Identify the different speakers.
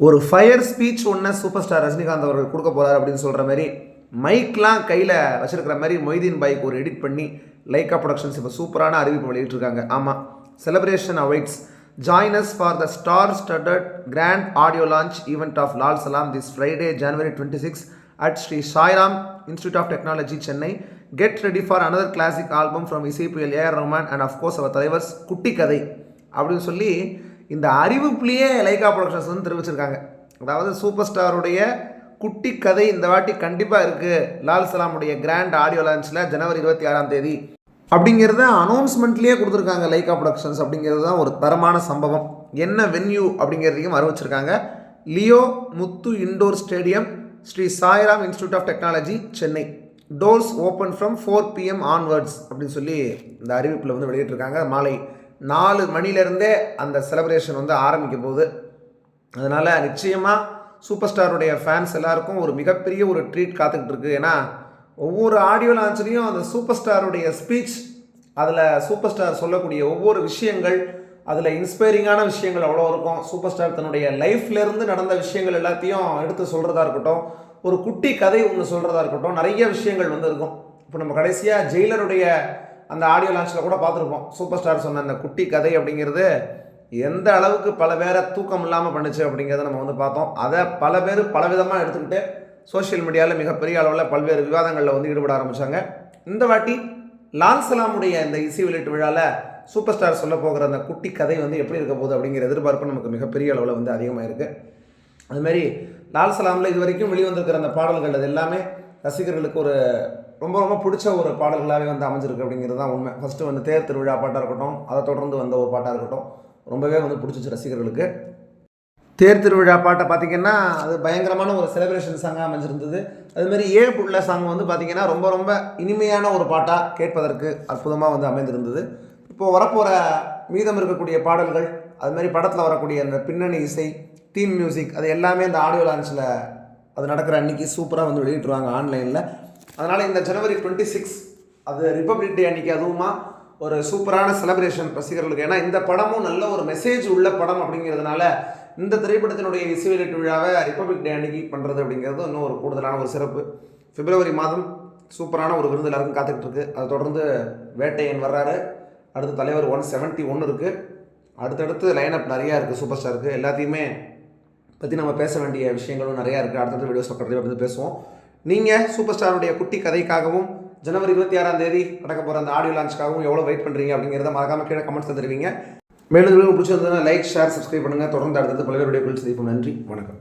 Speaker 1: ஒரு fire speech ஒன்று super star Rajinikanth அவர்கள் கொடுக்க போகிறார் அப்படின்னு சொல்கிற மாதிரி மைக்லாம் கையில் வச்சுருக்கிற மாதிரி மொய்தீன் பைக் ஒரு எடிட் பண்ணி லைக்கா ப்ரொடக்ஷன்ஸ் இப்போ சூப்பரான அறிவிப்பு வெளியிட்டிருக்காங்க. ஆமாம் celebration awaits join us for the star studded grand audio launch event of Lal Salaam this Friday January twenty six at Sri Sairam institute of technology Chennai get ready for another classic album from இசைப்புயல் A R Rahman and of course அவர் தலைவர்ஸ் குட்டி கதை அப்படின்னு சொல்லி இந்த அறிவிப்புலேயே Lyca productions வந்து தெரிவிச்சிருக்காங்க. அதாவது super ஸ்டாருடைய குட்டி கதை இந்த வாட்டி கண்டிப்பாக இருக்குது லால் சலாமுடைய கிராண்ட் ஆடியோ லான்ச்சில் ஜனவரி இருபத்தி ஆறாம் தேதி. அப்படிங்கிறத அனௌன்ஸ்மெண்ட்லேயே கொடுத்துருக்காங்க லைகா ப்ரொடக்ஷன்ஸ் அப்படிங்கிறது தான் ஒரு தரமான சம்பவம். என்ன வென்யூ அப்படிங்கிறதையும் அறிவிச்சிருக்காங்க. Leo Muthu indoor stadium Sri Sairam institute of technology Chennai. Doors open from four PM onwards அப்படின்னு சொல்லி இந்த அறிவிப்பில் வந்து வெளியிட்டிருக்காங்க. மாலை நாலு மணிலேருந்தே அந்த செலப்ரேஷன் வந்து ஆரம்பிக்க போகுது அதனால் நிச்சயமாக சூப்பர் ஸ்டாருடைய ஃபேன்ஸ் எல்லாருக்கும் ஒரு மிகப்பெரிய ஒரு ட்ரீட் காத்துக்கிட்டு இருக்குது ஏன்னா ஒவ்வொரு ஆடியோ லான்ச்லேயும் அந்த சூப்பர் ஸ்டாருடைய ஸ்பீச் அதில் சூப்பர் ஸ்டார் சொல்லக்கூடிய ஒவ்வொரு விஷயங்கள் அதில் இன்ஸ்பைரிங்கான விஷயங்கள் அவ்வளோ இருக்கும். சூப்பர் ஸ்டார் தன்னுடைய லைஃப்லேருந்து நடந்த விஷயங்கள் எல்லாத்தையும் எடுத்து சொல்கிறதா இருக்கட்டும் ஒரு குட்டி கதை ஒன்று சொல்கிறதா இருக்கட்டும் நிறைய விஷயங்கள் வந்து இருக்கும். இப்போ நம்ம கடைசியாக ஜெயிலருடைய அந்த ஆடியோ லான்ச்சில் கூட பார்த்துருப்போம். சூப்பர் ஸ்டார் சொன்ன அந்த குட்டி கதை அப்படிங்கிறது எந்த அளவுக்கு பல பேரை தூக்கம் இல்லாமல் பண்ணுச்சு அப்படிங்கிறத நம்ம வந்து பார்த்தோம். அதை பல பேர் பலவிதமாக எடுத்துக்கிட்டு சோஷியல் மீடியாவில் மிகப்பெரிய அளவில் பல்வேறு விவாதங்களில் வந்து ஈடுபட ஆரம்பித்தாங்க இந்த வாட்டி லால்சலாமுடைய இந்த இசை வெளியீட்டு விழாவில் சூப்பர் ஸ்டார் சொல்ல போகிற அந்த குட்டி கதை வந்து எப்படி இருக்க போகுது அப்படிங்கிற எதிர்பார்ப்பு நமக்கு மிகப்பெரிய அளவில் வந்து அதிகமாக இருக்குது அதுமாரி லால் சலாமில் இது வரைக்கும் வெளிவந்திருக்கிற அந்த பாடல்கள் அது எல்லாமே ரசிகர்களுக்கு ஒரு ரொம்ப ரொம்ப பிடிச்ச ஒரு பாடல்களாகவே வந்து அமைஞ்சிருக்கு அப்படிங்கிறது தான் உண்மை. ஃபஸ்ட்டு வந்து தேர் திருவிழா பாட்டாக இருக்கட்டும் அதை தொடர்ந்து வந்த ஒரு பாட்டாக இருக்கட்டும் ரொம்பவே வந்து பிடிச்சிச்சு ரசிகர்களுக்கு. தேர் திருவிழா பாட்டை பார்த்தீங்கன்னா அது பயங்கரமான ஒரு செலிப்ரேஷன் சாங்காக அமைஞ்சிருந்தது. அதுமாரி ஏ புள்ள சாங் வந்து பார்த்தீங்கன்னா ரொம்ப ரொம்ப இனிமையான ஒரு பாட்டாக கேட்பதற்கு அற்புதமாக வந்து அமைந்திருந்தது. இப்போது வரப்போகிற மீதம் இருக்கக்கூடிய பாடல்கள் அது மாதிரி படத்தில் வரக்கூடிய அந்த பின்னணி இசை தீம் மியூசிக் அது எல்லாமே இந்த ஆடியோ லான்ச்சில் அது நடக்கிற அன்னைக்கு சூப்பராக வந்து வெளியிட்டுருவாங்க ஆன்லைனில். அதனால் இந்த ஜனவரி டுவெண்ட்டி சிக்ஸ் அது ரிப்பப்ளிக் டே அன்னைக்கு அதுவுமா ஒரு சூப்பரான செலப்ரேஷன் ரசிகர்களுக்கு. ஏன்னா இந்த படமும் நல்ல ஒரு மெசேஜ் உள்ள படம் அப்படிங்கிறதுனால இந்த திரைப்படத்தினுடைய இசை வெளியீட்டு விழாவை ரிப்பப்ளிக் டே அன்னைக்கு பண்ணுறது அப்படிங்கிறது இன்னும் ஒரு கூடுதலான ஒரு சிறப்பு. பிப்ரவரி மாதம் சூப்பரான ஒரு விருது எல்லாருக்கும் காத்துக்கிட்டு இருக்கு அதை தொடர்ந்து வேட்டையன் வர்றாரு. அடுத்து தலைவர் ஒன் செவன்ட்டி ஒன்று இருக்குது அடுத்தடுத்து லைனப் நிறையா இருக்குது சூப்பர் ஸ்டாருக்கு எல்லாத்தையுமே பற்றி நம்ம பேச வேண்டிய விஷயங்களும் நிறையா இருக்குது அடுத்தடுத்த வீடியோஸ் பக்கத்தில் வந்து பேசுவோம். நீங்கள் சூப்பர் ஸ்டாருடைய குட்டி கதைக்காகவும் ஜனவரி இருபத்தி ஆறாம் தேதி நடக்க போகிற அந்த ஆடியோ லான்ச்சுக்காகவும் எவ்வளோ வெயிட் பண்ணுறீங்க அப்படிங்கிறத மறக்காமல் கீழே கமெண்ட்ஸ் தருவீங்க. மேலும் பிடிச்சிருந்ததுன்னா லைக் ஷேர் சப்ஸ்கிரைப் பண்ணுங்கள் தொடர்ந்து அடுத்தது பல்வேறு வீடியோக்கள் சந்திப்போம். நன்றி. வணக்கம்.